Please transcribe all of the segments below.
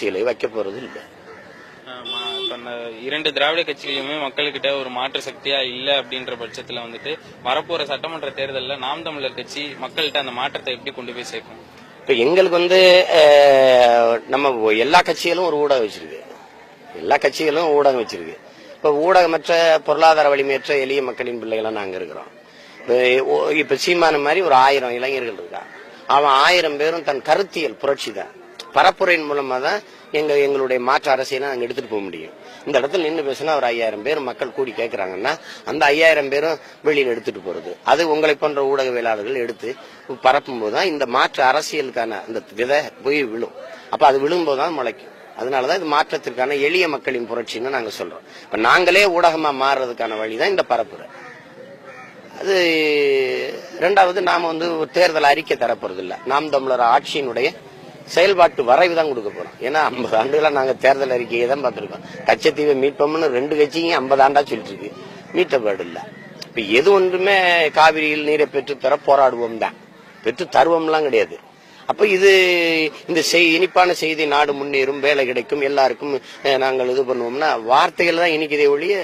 அரசியலை வைக்க போறது இல்லை இரண்டு திராவிட கட்சிகளுமே மக்கள்கிட்ட ஒரு மாற்று சக்தியா இல்ல அப்படின்ற பட்சத்துல வந்துட்டு வரப்போற சட்டமன்ற தேர்தல்ல நாம் தமிழர் கட்சி மக்கள்கிட்ட அந்த மாற்றத்தை எப்படி கொண்டு போய் சேர்க்கும்? இப்ப எங்களுக்கு வந்து நம்ம எல்லா கட்சிகளும் ஒரு ஊடகம் வச்சிருக்கு. எல்லா கட்சிகளும் ஊடகம் வச்சிருக்கு. இப்ப ஊடகமற்ற பொருளாதார வலிமையற்ற எளிய மக்களின் பிள்ளைகளா நாங்க இருக்கிறோம். இப்ப சீமான மாதிரி ஒரு ஆயிரம் இளைஞர்கள் இருக்கான் அவன் ஆயிரம் பேரும் தன் கருத்தியல் புரட்சி தான் பரப்புரையின் மூலமா தான் எங்க எங்களுடைய மாற்று அரசியலை நாங்க எடுத்துட்டு போக முடியும். இந்த இடத்துல நின்று பேசினா ஒரு ஐயாயிரம் பேர் மக்கள் கூடி கேட்குறாங்கன்னா அந்த ஐயாயிரம் பேரும் வெளியில எடுத்துட்டு போறது. அது உங்களை போன்ற ஊடகவியலாளர்கள் எடுத்து பரப்பும் போதுதான் இந்த மாற்று அரசியலுக்கான அந்த விதை போய் விழும். அப்ப அது விழும்போது தான் முளைக்கும். அதனாலதான் இது மாற்றத்திற்கான எளிய மக்களின் புரட்சின்னு நாங்க சொல்றோம். இப்ப நாங்களே ஊடகமா மாறுறதுக்கான வழிதான் இந்த பரப்புரை. அது ரெண்டாவது நாம வந்து தேர்தல் அறிக்கை தரப்போறது நாம் தமிழர் ஆட்சியினுடைய செயல்பாட்டு வரைவு தான் கொடுக்க போறோம். ஏன்னா ஐம்பது ஆண்டுகளா நாங்க தேர்தல் அறிக்கையை தான் பார்த்திருக்கோம். கச்சத்தீவை மீட்போம்னு ரெண்டு கட்சியும் ஐம்பது ஆண்டா சொல்லிட்டு இருக்கு மீட்டப்பாடு இல்ல. இப்ப எது ஒன்றுமே காவிரியில் நீரை பெற்று தர போராடுவோம் தான். பெற்று தருவோம்லாம் கிடையாது. அப்ப இது இந்த இனிப்பான செய்தி நாடு முன்னேறும் வேலை கிடைக்கும் எல்லாருக்கும் நாங்கள் இது பண்ணுவோம்னா வார்த்தைகள் தான் இனிக்குதே ஒழிய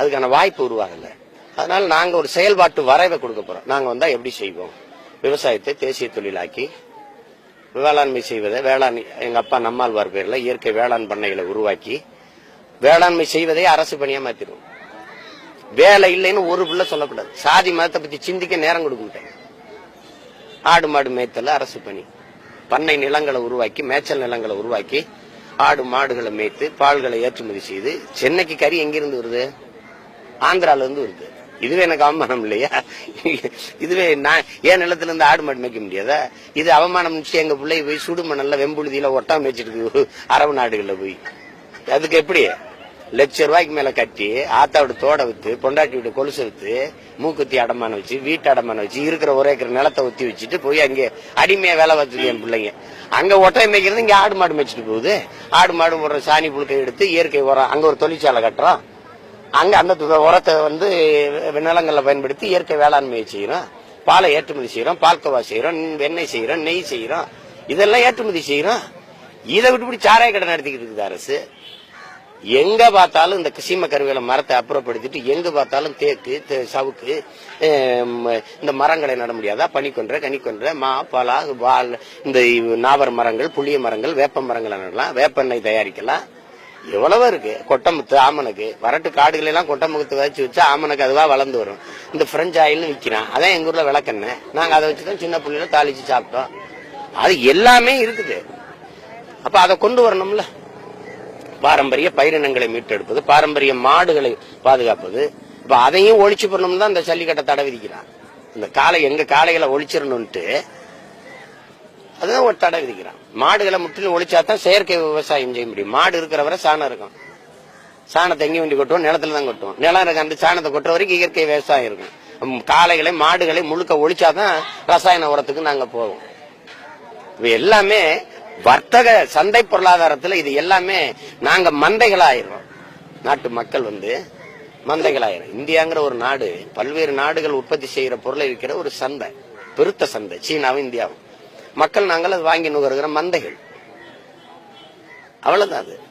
அதுக்கான வாய்ப்பு உருவாகல. அதனால நாங்க ஒரு செயல்பாட்டு வரைவை கொடுக்க போறோம். நாங்க வந்தா எப்படி செய்வோம்? விவசாயத்தை தேசிய தொழிலாக்கி வேளாண்மை செய்வதை வேளாண் எங்க அப்பா நம்மாழ்வார் பேர்ல இயற்கை வேளாண் பண்ணைகளை உருவாக்கி வேளாண்மை செய்வதை அரசு பணியா மாத்திருவோம் வேலை இல்லைன்னு ஒரு பிள்ளை சொல்லக்கூடாது. சாதி மதத்தை பத்தி சிந்திக்க நேரம் கொடுக்க மாட்டேன் ஆடு மாடு மேய்த்தல அரசு பணி. பண்ணை நிலங்களை உருவாக்கி மேய்ச்சல் நிலங்களை உருவாக்கி ஆடு மாடுகளை மேய்த்து பால்களை ஏற்றுமதி செய்து சென்னைக்கு கறி எங்கிருந்து வருது? ஆந்திரால இருந்து வருது. இதுவே எனக்கு அவமானம் இல்லையா? இதுவே நான் என் நிலத்துல இருந்து ஆடு மாடு மேய்க்க முடியாதா? இது அவமானம் நினைச்சு எங்க பிள்ளை போய் சுடுமணல்ல வெம்புழுதியில ஒட்டாம மேய்ச்சிட்டு இருக்கு. அரபு நாடுகள்ல போய். அதுக்கு எப்படி? லட்ச ரூபாய்க்கு மேல கட்டி ஆத்தாவோட தோட வித்து பொண்டாட்டி விட்டு கொலுசு வித்து மூக்குத்தி அடமானம் வச்சு வீட்டு அடமானம் வச்சு இருக்கிற ஒரே ஏக்கர் நிலத்தை ஒத்தி வச்சுட்டு போய் அங்கே அடிமையா வேலை பார்த்துருக்கு என் பிள்ளைங்க. அங்க ஒட்டை மேய்க்கிறது இங்க ஆடு மாடு மேய்ச்சிட்டு போகுது. ஆடு மாடு போடுற சாணி புழுக்கை எடுத்து இயற்கை உரம் அங்க ஒரு தொழிற்சாலை கட்டுறோம். அங்க அந்த உரத்தை வந்து நிலங்கள்ல பயன்படுத்தி இயற்கை வேளாண்மையை செய்யறோம். பாலை ஏற்றுமதி செய்யறோம் பால்கோவா செய்யறோம் வெண்ணெய் செய்யறோம் நெய் செய்யறோம். இதெல்லாம் ஏற்றுமதி செய்யறோம். இதை விட்டுவிட்டு சாராய கடை நடத்திக்கிட்டு இருக்குது அரசு. எங்க பார்த்தாலும் இந்த சீம கருவேல மரத்தை அப்புறப்படுத்திட்டு எங்க பார்த்தாலும் தேக்கு தே- சவுக்கு இந்த மரங்களை நட முடியாதா? பனிக்கொன்ற கனிக்கொன்ற மா பலா வால் இந்த நாவர மரங்கள் புளிய மரங்கள் வேப்ப மரங்களை நடலாம். வேப்பெண்ணெய் தயாரிக்கலாம். எவ்வளவு இருக்கு. கொட்டமுத்து ஆமனுக்கு வரட்டு காடுகள் எல்லாம் கொட்டமுகத்து வச்சு வச்சு ஆமனுக்கு அதுவா வளர்ந்து வரும். இந்த பிரெஞ்சு ஆயில்னு விற்கிறான் அதான் எங்க ஊர்ல விளக்கெண்ணெய் நாங்க அதை வச்சுதான் சின்ன பிள்ளைல தாளிச்சு சாப்பிட்டோம். அது எல்லாமே இருக்குது. அப்ப அதை கொண்டு வரணும்ல. பாரம்பரிய பயிரினங்களை மீட்டெடுப்பது பாரம்பரிய மாடுகளை பாதுகாப்பது. இப்ப அதையும் ஒழிச்சு பண்ணணும் தான் இந்த ஜல்லிக்கட்டை தடை விதிக்கிறான். இந்த காளை எங்க காளைகளை ஒழிச்சிடணும்ட்டு அதுதான் ஒரு தடை விதிக்கிறான். மாடுகளை முற்றிலும் ஒழிச்சா தான் செயற்கை விவசாயம் செய்ய முடியும். மாடு இருக்கிற வரை சாணம் இருக்கும். சாணத்தை எங்க வண்டி கொட்டுவோம் நிலத்துல தான் கொட்டுவோம். நிலம் இருக்க அந்த சாணத்தை கொட்டுற வரைக்கும் இயற்கை விவசாயம் இருக்கும். காளைகளை மாடுகளை முழுக்க ஒழிச்சாதான் ரசாயன உரத்துக்கு நாங்க போவோம். இது எல்லாமே வர்த்தக சந்தை பொருளாதாரத்துல இது எல்லாமே நாங்க மந்தைகளாயிரும் நாட்டு மக்கள் வந்து மந்தைகளாயிரும் இந்தியாங்கிற ஒரு நாடு பல்வேறு நாடுகள் உற்பத்தி செய்கிற பொருளை விற்கிற ஒரு சந்தை பெருத்த சந்தை சீனாவும் இந்தியாவும். மக்கள் நாங்கள் அது வாங்கி நுகர்கிற மந்தைகள். அவ்வளவுதான் அது.